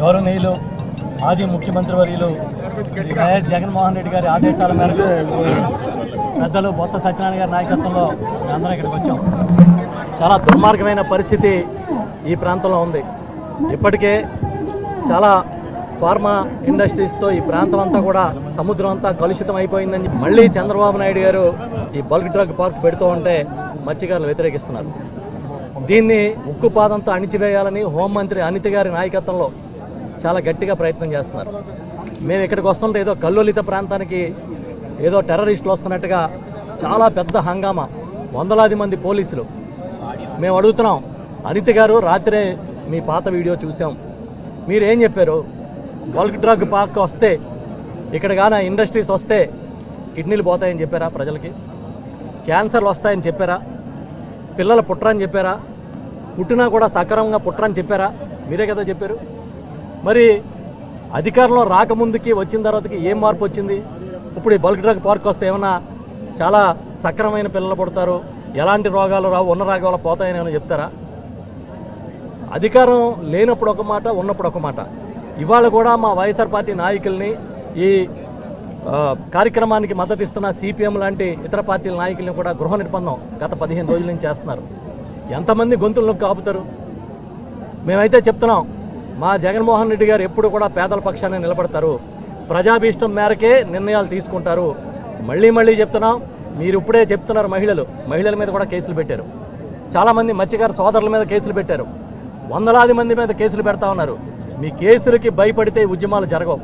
గౌరవనీయులు మాజీ ముఖ్యమంత్రి వర్యులు శ్రీ వైఎస్ జగన్మోహన్ రెడ్డి గారి ఆదేశాల మేరకు పెద్దలు బొత్స సత్యనారాయణ గారి నాయకత్వంలో అందరం ఇక్కడికి వచ్చాం. చాలా దుర్మార్గమైన పరిస్థితి ఈ ప్రాంతంలో ఉంది. ఇప్పటికే చాలా ఫార్మా ఇండస్ట్రీస్తో ఈ ప్రాంతం అంతా కూడా సముద్రం అంతా కలుషితం అయిపోయిందని మళ్ళీ చంద్రబాబు నాయుడు గారు ఈ బల్క్ డ్రగ్ పార్క్ పెడుతూ ఉంటే మత్స్యకారులు వ్యతిరేకిస్తున్నారు. దీన్ని ఉక్కుపాదంతో అణిచివేయాలని హోంమంత్రి అనిత గారి నాయకత్వంలో చాలా గట్టిగా ప్రయత్నం చేస్తున్నారు. మేము ఇక్కడికి వస్తుంటే ఏదో కల్లోలిత ప్రాంతానికి ఏదో టెర్రరిస్టులు వస్తున్నట్టుగా చాలా పెద్ద హంగామా. వందలాది మంది పోలీసులు. మేము అడుగుతున్నాం అనిత గారు రాత్రే మీ పాత వీడియో చూసాం. మీరు ఏం చెప్పారు? బల్క్ డ్రగ్ పార్క్ వస్తే ఇక్కడ కానీ ఇండస్ట్రీస్ వస్తే కిడ్నీలు పోతాయని చెప్పారా ప్రజలకి? క్యాన్సర్లు వస్తాయని చెప్పారా? పిల్లలు పుట్టరని చెప్పారా? పుట్టినా కూడా సక్రమంగా పుట్టరని చెప్పారా? మీరే కదా చెప్పారు. మరి అధికారంలో రాకముందుకి వచ్చిన తర్వాతకి ఏం మార్పు వచ్చింది? ఇప్పుడు ఈ బల్క్ డ్రగ్ పార్క్ వస్తే ఏమైనా చాలా సక్రమైన పిల్లలు పుడతారు? ఎలాంటి రోగాలు రావు? ఉన్న రోగాలు పోతాయని ఏమైనా చెప్తారా? అధికారం లేనప్పుడు ఒక మాట ఉన్నప్పుడు ఒక మాట. ఇవాళ కూడా మా వైఎస్ఆర్ పార్టీ నాయకుల్ని ఈ కార్యక్రమానికి మద్దతు ఇస్తున్న సిపిఎం లాంటి ఇతర పార్టీల నాయకుల్ని కూడా గృహ నిర్బంధం గత పదిహేను రోజుల నుంచి చేస్తున్నారు. ఎంతమంది గొంతులను కాపుతారు మేమైతే చెప్తున్నాం మా జగన్మోహన్ రెడ్డి గారు ఎప్పుడు కూడా పేదల పక్షాన్ని నిలబడతారు. ప్రజాభీష్టం మేరకే నిర్ణయాలు తీసుకుంటారు. మళ్ళీ మళ్ళీ చెప్తున్నాం మీరు ఇప్పుడే చెప్తున్నారు మహిళలు. మహిళల మీద కూడా కేసులు పెట్టారు. చాలామంది మత్స్యకార సోదరుల మీద కేసులు పెట్టారు. వందలాది మంది మీద కేసులు పెడతా ఉన్నారు. మీ కేసులకి భయపడితే ఉద్యమాలు జరగవు.